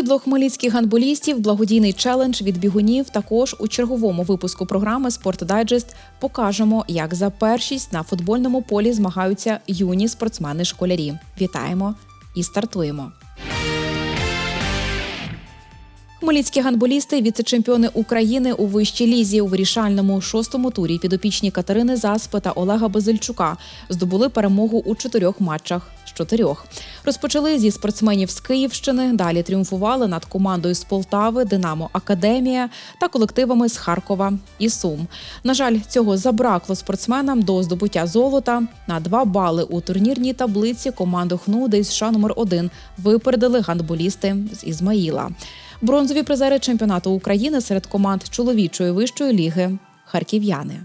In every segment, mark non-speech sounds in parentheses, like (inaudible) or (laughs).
Срібло хмельницьких гандболістів, благодійний челендж від бігунів. Також у черговому випуску програми Спорт Дайджест покажемо, як за першість на футбольному полі змагаються юні спортсмени-школярі. Вітаємо і стартуємо. Хмельницькі гандболісти, віце-чемпіони України у вищій лізі у вирішальному шостому турі підопічні Катерини Заспи та Олега Базильчука здобули перемогу у чотирьох матчах з чотирьох. Розпочали зі спортсменів з Київщини. Далі тріумфували над командою з Полтави, Динамо Академія та колективами з Харкова і Сум. На жаль, цього забракло спортсменам до здобуття золота. На два бали у турнірній таблиці команду ХНУ ДСШ номер 1 випередили гандболісти з Ізмаїла. Бронзові призери чемпіонату України серед команд чоловічої вищої ліги харків'яни.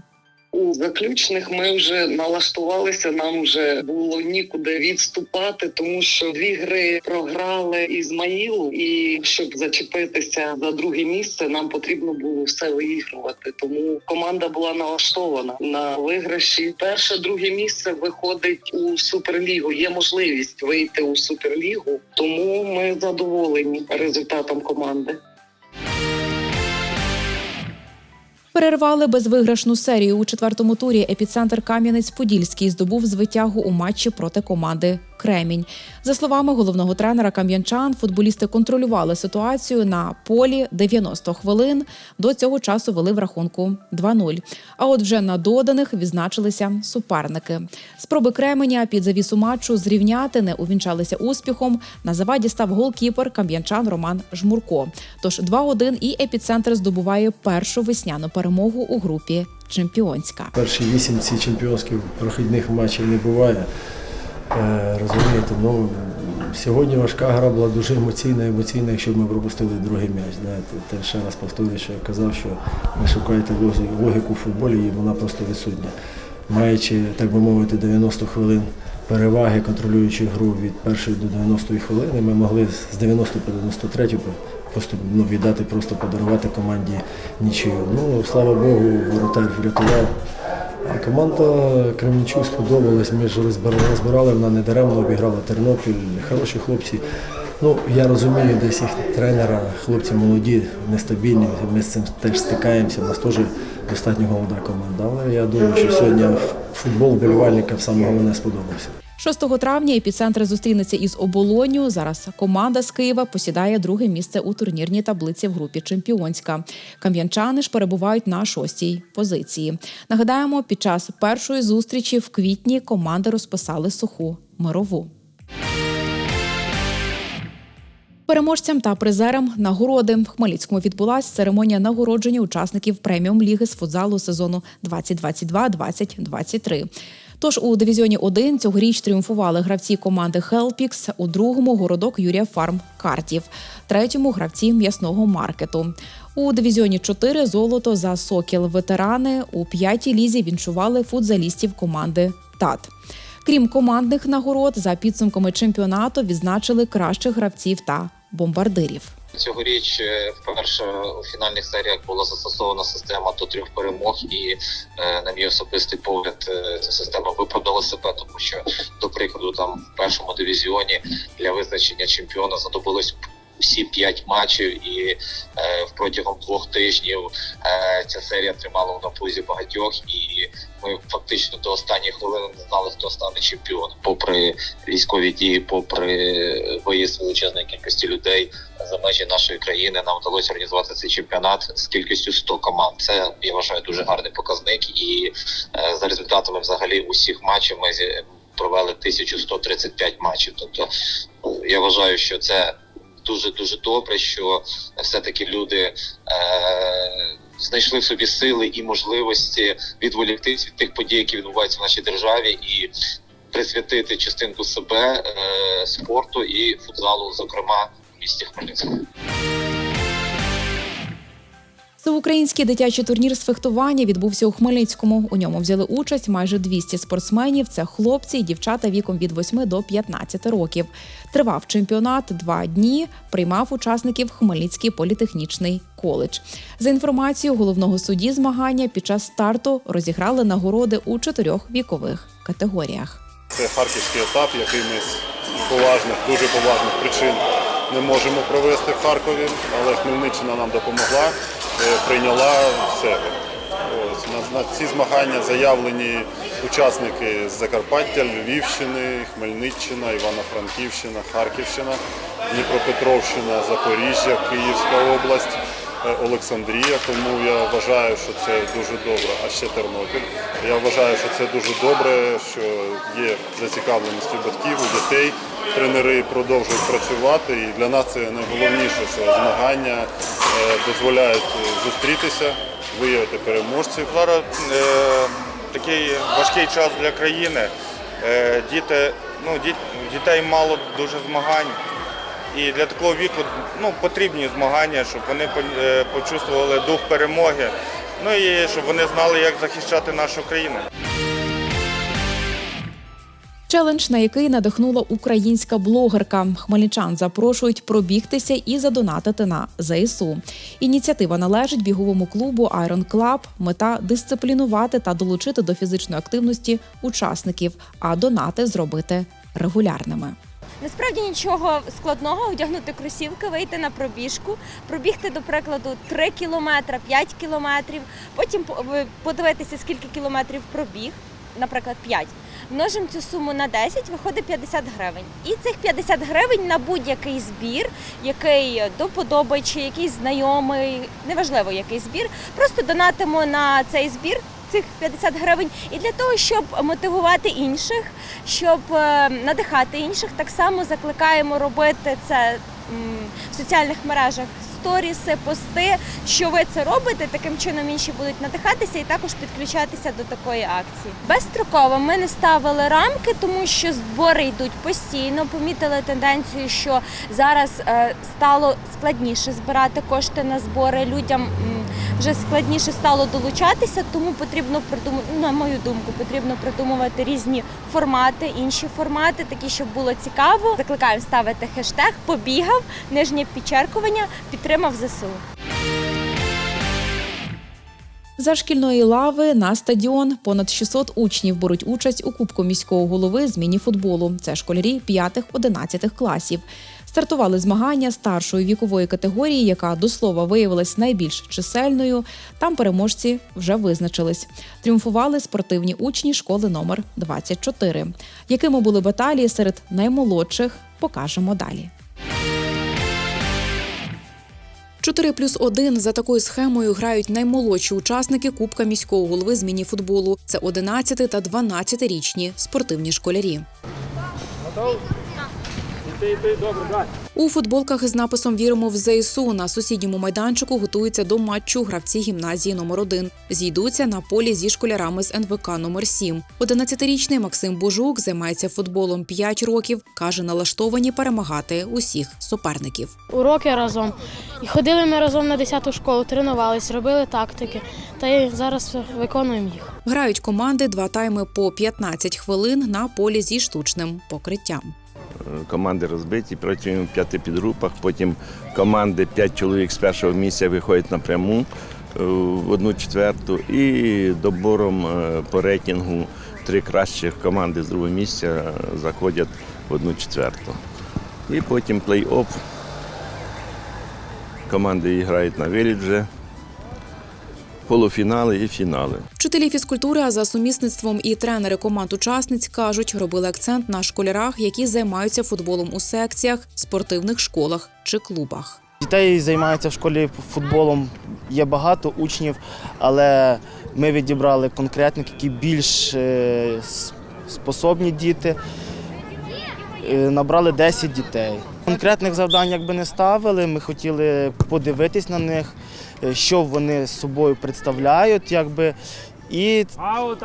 У заключних ми вже налаштувалися. Нам вже було нікуди відступати, тому що дві гри програли Ізмаїлу, і щоб зачепитися за друге місце, нам потрібно було все виігрувати. Тому команда була налаштована на виграші. Перше, друге місце виходить у суперлігу. Є можливість вийти у суперлігу, тому ми задоволені результатом команди. Перервали безвиграшну серію у четвертому турі. Епіцентр Кам'янець-Подільський здобув звитягу у матчі проти команди Кремінь. За словами головного тренера кам'янчан, футболісти контролювали ситуацію на полі 90 хвилин. До цього часу вели в рахунку 2-0. А от вже на доданих відзначилися суперники. Спроби Кременя під завісу матчу зрівняти не увінчалися успіхом. На заваді став голкіпер кам'янчан Роман Жмурко. Тож 2-1 і епіцентр здобуває першу весняну перемогу у групі чемпіонська. Перші вісімці чемпіонських прохідних матчів не буває. Е, Розумієте, ну сьогодні важка гра була дуже емоційна, емоційна, якщо б ми пропустили другий м'яч. Знаєте, те ще раз повторюю, що я казав, що ви шукаєте логіку в футболі, і вона просто відсутня. Маючи, так би мовити, 90 хвилин переваги, контролюючи гру від першої до 90 хвилини, ми могли з 90 по 93 просто ну, віддати, просто подарувати команді нічию. Ну, слава Богу, воротар врятував. Команда Кременчук сподобалась. Ми ж розбирали, вона не даремно обіграла Тернопіль. Хороші хлопці. Ну, я розумію, десь їх тренера, хлопці молоді, нестабільні. Ми з цим теж стикаємося. У нас теж достатньо молода команда. Але я думаю, що сьогодні футбол вболівальника саме головне сподобався. 6 травня епіцентр зустрінеться із оболонню. Зараз команда з Києва посідає друге місце у турнірній таблиці в групі чемпіонська. Кам'янчани ж перебувають на шостій позиції. Нагадаємо, під час першої зустрічі в квітні команди розписали суху мирову. Переможцям та призерам нагороди в Хмельницькому відбулася церемонія нагородження учасників преміум ліги з футзалу сезону 2022-2023. Тож у дивізіоні 1 цьогоріч тріумфували гравці команди Хелпікс, у другому городок Юрія Фарм Картів, третьому гравці м'ясного маркету. У дивізіоні 4 золото за сокіл ветерани. У п'ятій лізі віншували футзалістів команди ТАТ. Крім командних нагород, за підсумками чемпіонату відзначили кращих гравців та бомбардирів. Цьогоріч е, вперше у фінальних серіях була застосована система до трьох перемог, і е, на мій особистий погляд, е, ця система виправдала себе, тому що, до прикладу, там в першому дивізіоні для визначення чемпіона знадобилось всі п'ять матчів, і е, протягом двох тижнів е, ця серія тримала в напрузі багатьох, і ми фактично до останньої хвилини не знали, хто стане чемпіоном. Попри військові дії, попри виїзд величезної кількості людей за межі нашої країни, нам вдалося організувати цей чемпіонат з кількістю 100 команд. Це я вважаю дуже гарний показник. І е, за результатами взагалі усіх матчів ми провели 1135 матчів. Тобто я вважаю, що це дуже дуже добре, що все-таки люди е, знайшли в собі сили і можливості відволіктись від тих подій, які відбуваються в нашій державі, і присвятити частинку себе е, спорту і футзалу, зокрема в місті Хмельницькому. Всеукраїнський дитячий турнір з фехтування відбувся у Хмельницькому. У ньому взяли участь майже 200 спортсменів. Це хлопці і дівчата віком від 8 до 15 років. Тривав чемпіонат два дні. Приймав учасників Хмельницький політехнічний коледж. За інформацією головного судді змагання, під час старту розіграли нагороди у чотирьох вікових категоріях. Це харківський етап, який ми з поважних, дуже поважних причин не можемо провести в Харкові, але Хмельниччина нам допомогла, прийняла в себе. Ось, на, на ці змагання заявлені учасники з Закарпаття, Львівщини, Хмельниччина, Івано-Франківщина, Харківщина, Дніпропетровщина, Запоріжжя, Київська область, е, Олександрія. Тому я вважаю, що це дуже добре. А ще Тернопіль. Я вважаю, що це дуже добре, що є зацікавленість батьків, у дітей. Тренери продовжують працювати, і для нас це найголовніше, що змагання е, дозволяють зустрітися, виявити переможців. Зараз е, такий важкий час для країни. Е, діти, ну, діт, дітей мало дуже змагань. І для такого віку ну, потрібні змагання, щоб вони е, почувствували дух перемоги. Ну і щоб вони знали, як захищати нашу країну. Челендж, на який надихнула українська блогерка. Хмельничан запрошують пробігтися і задонатити на ЗСУ. Ініціатива належить біговому клубу Iron Club. Мета дисциплінувати та долучити до фізичної активності учасників, а донати зробити регулярними. Насправді нічого складного одягнути кросівки, вийти на пробіжку, пробігти, до прикладу, 3 кілометри, 5 кілометрів, потім подивитися, скільки кілометрів пробіг, наприклад, 5. Множимо цю суму на 10, виходить 50 гривень. І цих 50 гривень на будь-який збір, який до чи якийсь знайомий, неважливо який збір, просто донатимо на цей збір. Цих 50 гривень і для того, щоб мотивувати інших, щоб е, надихати інших, так само закликаємо робити це в соціальних мережах сторіси, пости. Що ви це робите, таким чином інші будуть надихатися і також підключатися до такої акції. Безстроково ми не ставили рамки, тому що збори йдуть постійно. Помітили тенденцію, що зараз е, стало складніше збирати кошти на збори. Людям вже складніше стало долучатися, тому потрібно придумати, на мою думку, потрібно придумувати різні формати, інші формати, такі, щоб було цікаво. Закликаю ставити хештег побігав, нижнє підчеркування, підтримав ЗСУ. За шкільної лави на стадіон понад 600 учнів беруть участь у Кубку міського голови з міні-футболу. Це школярі 5-11 класів. Стартували змагання старшої вікової категорії, яка до слова виявилась найбільш чисельною. Там переможці вже визначились. Тріумфували спортивні учні школи номер 24. Якими були баталії серед наймолодших, покажемо далі. 4 плюс 1 за такою схемою грають наймолодші учасники Кубка міського голови з міні-футболу. Це 11 та 12-річні спортивні школярі. У футболках із написом Віримо в ЗСУ на сусідньому майданчику готуються до матчу гравці гімназії номер 1 Зійдуться на полі зі школярами з НВК номер 7 11-річний Максим Божук займається футболом 5 років. каже, налаштовані перемагати усіх суперників. уроки разом. І ходили ми разом на 10-ту школу, тренувались, робили тактики. Та й зараз виконуємо їх. Грають команди два тайми по 15 хвилин на полі зі штучним покриттям. Команди розбиті, працюємо в п'яти підгрупах. Потім команди п'ять чоловік з першого місця виходять напряму е, в одну четверту і добором е, по рейтингу три кращих команди з другого місця е, заходять в одну четверту. І потім плей-офф. Команди грають на виліт вже. Полуфінали і фінали. Вчителі фізкультури, а за сумісництвом і тренери команд учасниць кажуть, робили акцент на школярах, які займаються футболом у секціях, спортивних школах чи клубах. Дітей займаються в школі футболом. Є багато учнів, але ми відібрали конкретних, які більш е, способні діти. Е, Набрали 10 дітей. Конкретних завдань якби не ставили. Ми хотіли подивитись на них, е, що вони з собою представляють, якби. І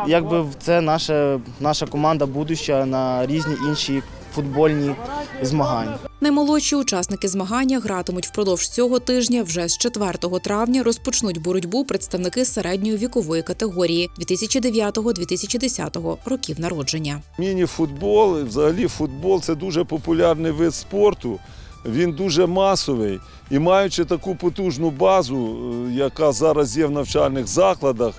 якби це наша, наша команда будуща на різні інші футбольні змагання. Наймолодші учасники змагання гратимуть впродовж цього тижня. Вже з 4 травня розпочнуть боротьбу представники середньої вікової категорії 2009-2010 років народження. Міні-футбол, взагалі футбол це дуже популярний вид спорту. Він дуже масовий. І маючи таку потужну базу, е, яка зараз є в навчальних закладах,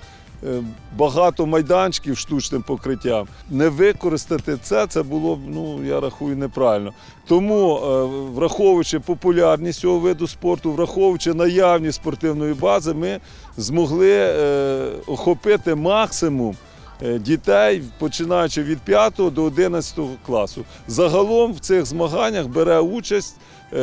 багато майданчиків штучним покриттям. Не використати це, це було б, ну я рахую, неправильно. Тому, е, враховуючи популярність цього виду спорту, враховуючи наявність спортивної бази, ми змогли е, охопити максимум е, дітей, починаючи від 5 до 11 класу. Загалом в цих змаганнях бере участь е,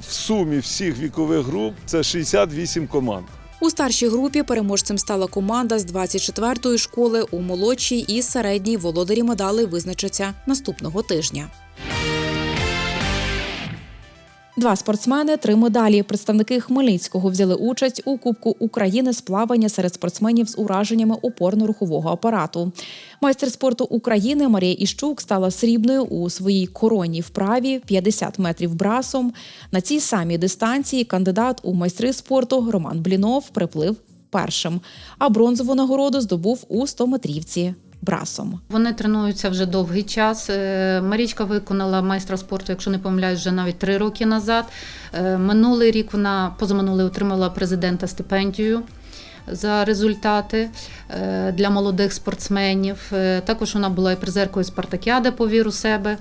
в сумі всіх вікових груп це 68 команд. У старшій групі переможцем стала команда з 24-ї школи. У молодшій і середній володарі медалей визначаться наступного тижня. Два спортсмени, три медалі. Представники Хмельницького взяли участь у Кубку України з плавання серед спортсменів з ураженнями опорно-рухового апарату. Майстер спорту України Марія Іщук стала срібною у своїй коронній вправі 50 метрів брасом. На цій самій дистанції кандидат у майстри спорту Роман Блінов приплив першим, а бронзову нагороду здобув у 100-метрівці брасом. Вони тренуються вже довгий час. Е, Марічка виконала майстра спорту, якщо не помиляюсь, вже навіть три роки назад. Е, Минулий рік вона позаминулий отримала президента стипендію. За результати е, для молодих спортсменів. Також вона була і призеркою спартакіади по віру себе.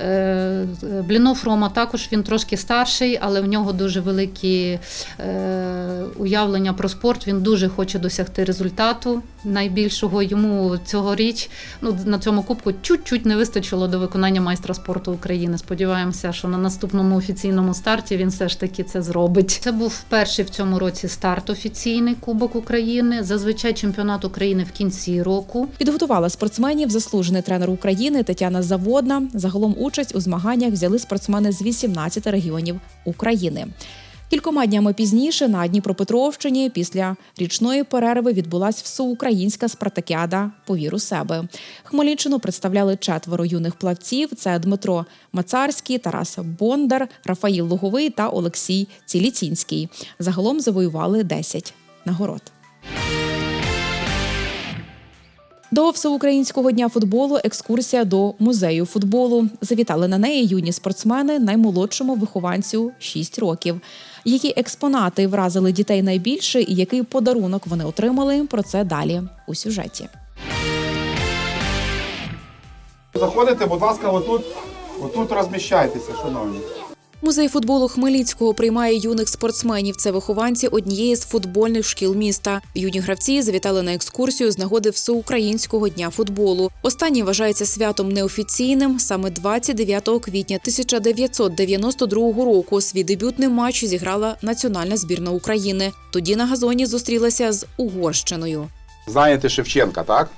Е, Блінов Рома також він трошки старший, але в нього дуже великі е, уявлення про спорт. Він дуже хоче досягти результату найбільшого. Йому цьогоріч ну, на цьому кубку чуть-чуть не вистачило до виконання майстра спорту України. Сподіваємося, що на наступному офіційному старті він все ж таки це зробить. Це був перший в цьому році старт офіційний Кубок України. Зазвичай чемпіонат України в кінці року. Підготувала спортсменів заслужений тренер України Тетяна Заводна. Загалом участь у змаганнях взяли спортсмени з 18 регіонів України. Кількома днями пізніше на Дніпропетровщині після річної перерви відбулась всеукраїнська спартакіада «Повір у себе. Хмельниччину представляли четверо юних плавців: це Дмитро Мацарський, Тарас Бондар, Рафаїл Луговий та Олексій Ціліцінський. Загалом завоювали 10 нагород. До всеукраїнського дня футболу екскурсія до музею футболу. Завітали на неї юні спортсмени, наймолодшому вихованцю 6 років. Які експонати вразили дітей найбільше і який подарунок вони отримали? Про це далі у сюжеті. Заходите, будь ласка, отут, отут розміщайтеся, шановні. Музей футболу Хмельницького приймає юних спортсменів. Це вихованці однієї з футбольних шкіл міста. Юні гравці завітали на екскурсію з нагоди всеукраїнського дня футболу. Останній вважається святом неофіційним. Саме 29 квітня 1992 року свій дебютний матч зіграла національна збірна України. Тоді на газоні зустрілася з Угорщиною. Знаєте Шевченка, так?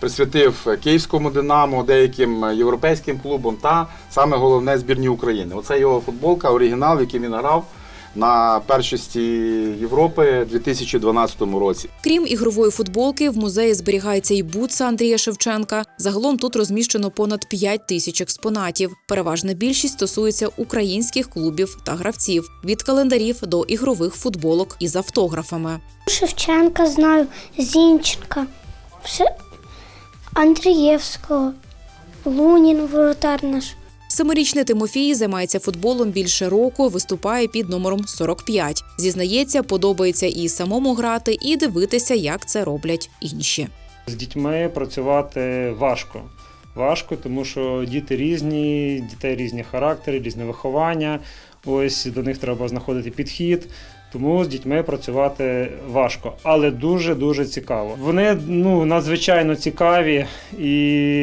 Присвятив київському Динамо, деяким європейським клубам та саме головне збірні України. Оце його футболка, оригінал, в який він грав на першості Європи у 2012 році. Крім ігрової футболки, в музеї зберігається і бутса Андрія Шевченка. Загалом тут розміщено понад 5 тисяч експонатів. Переважна більшість стосується українських клубів та гравців від календарів до ігрових футболок із автографами. Шевченка знаю, Зінченка, Ше- Андрієвського, Лунін воротар наш. Семирічний Тимофій займається футболом більше року, виступає під номером 45. Зізнається, подобається і самому грати, і дивитися, як це роблять інші. З дітьми працювати важко. Важко, тому що діти різні, дітей різні характери, різне виховання. Ось до них треба знаходити підхід. Тому з дітьми працювати важко, але дуже дуже цікаво. Вони ну надзвичайно цікаві і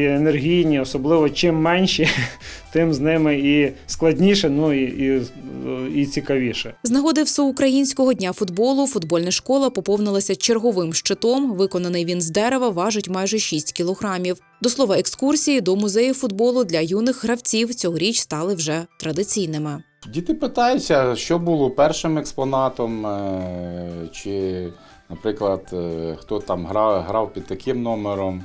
енергійні, особливо чим менші, (laughs) тим з ними і складніше, ну і, і, і цікавіше. З нагоди всеукраїнського дня футболу футбольна школа поповнилася черговим щитом. Виконаний він з дерева важить майже 6 кілограмів. До слова, екскурсії до музею футболу для юних гравців цьогоріч стали вже традиційними. Діти питаються, що було першим експонатом, е, чи, наприклад, е, хто там грав, грав під таким номером.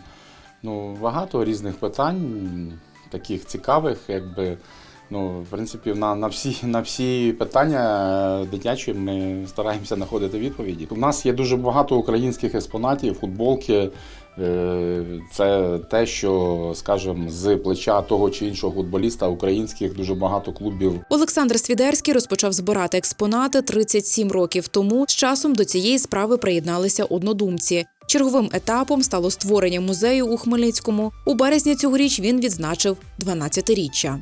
Ну, багато різних питань, таких цікавих, якби. Ну, в принципі, на, на, всі, на всі питання е, дитячі ми стараємося знаходити відповіді. У нас є дуже багато українських експонатів, футболки, Це те, що, скажімо, з плеча того чи іншого футболіста українських дуже багато клубів Олександр Свідерський розпочав збирати експонати 37 років тому. З часом до цієї справи приєдналися однодумці. Черговим етапом стало створення музею у Хмельницькому. У березні цьогоріч він відзначив 12-річчя.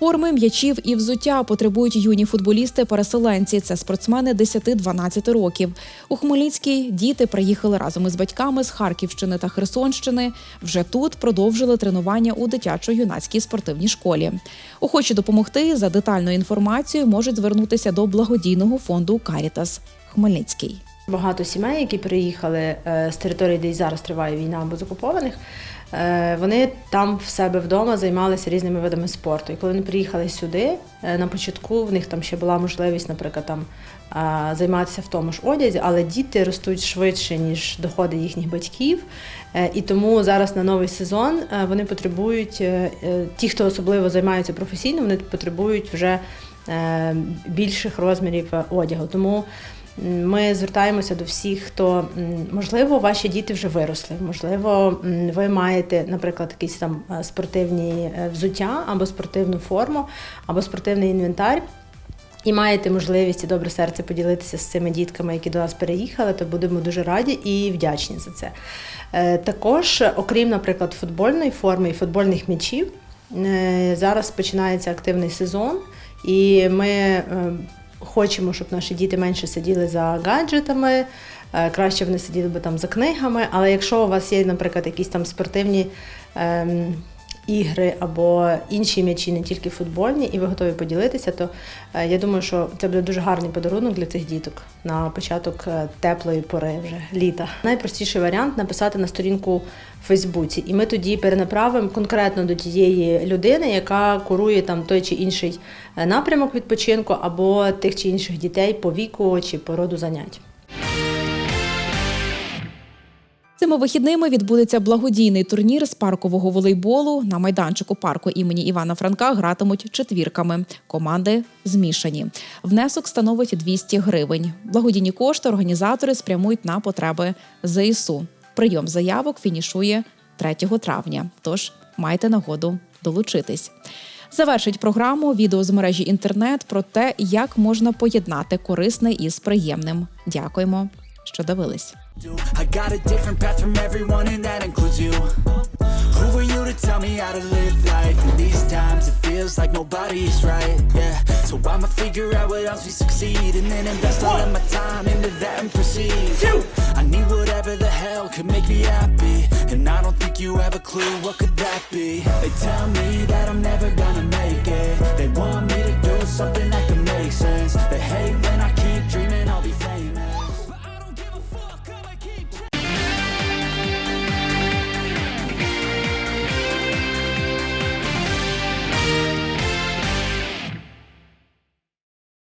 Форми, м'ячів і взуття потребують юні футболісти-переселенці. Це спортсмени 10-12 років. У Хмельницький діти приїхали разом із батьками з Харківщини та Херсонщини. Вже тут продовжили тренування у дитячо-юнацькій спортивній школі. Охочі допомогти за детальною інформацією можуть звернутися до благодійного фонду Карітас Хмельницький. Багато сімей, які приїхали е, з території, де і зараз триває війна або з окупованих, е, вони там в себе вдома займалися різними видами спорту. І коли вони приїхали сюди, е, на початку в них там ще була можливість, наприклад, там займатися в тому ж одязі, але діти ростуть швидше, ніж доходи їхніх батьків. І тому зараз на новий сезон вони потребують, ті, хто особливо займаються професійно, вони потребують вже більших розмірів одягу. Тому ми звертаємося до всіх, хто можливо, ваші діти вже виросли. Можливо, ви маєте, наприклад, якісь там е, спортивні е, взуття або спортивну форму, або спортивний інвентар. І маєте можливість і добре серце поділитися з цими дітками, які до нас переїхали, то будемо дуже раді і вдячні за це. Е, Також, окрім, наприклад, футбольної форми і футбольних м'ячів, зараз починається активний сезон, і ми хочемо, щоб наші діти менше сиділи за гаджетами, е, краще вони сиділи би там за книгами. Але якщо у вас є, наприклад, якісь там спортивні. Ігри або інші м'ячі, не тільки футбольні, і ви готові поділитися, то е, я думаю, що це буде дуже гарний подарунок для цих діток на початок е, теплої пори вже літа. Найпростіший варіант написати на сторінку в Фейсбуці, і ми тоді перенаправимо конкретно до тієї людини, яка курує там той чи інший е, напрямок відпочинку, або тих чи інших дітей по віку чи по роду занять. Цими вихідними відбудеться благодійний турнір з паркового волейболу. На майданчику парку імені Івана Франка гратимуть четвірками. Команди змішані. Внесок становить 200 гривень. Благодійні кошти організатори спрямують на потреби ЗСУ. Прийом заявок фінішує 3 травня. Тож майте нагоду долучитись. Завершить програму відео з мережі інтернет про те, як можна поєднати корисне із приємним. Дякуємо, що дивились. I got a different path from everyone and that includes you. Who are you to tell me how to live life? In these times it feels like nobody's right, yeah. So I'ma figure out what else we succeed And then invest all of my time into that and proceed. Two. I need whatever the hell could make me happy And I don't think you have a clue what could that be. They tell me that I'm never gonna make it. They want me to do something that can make sense. They hate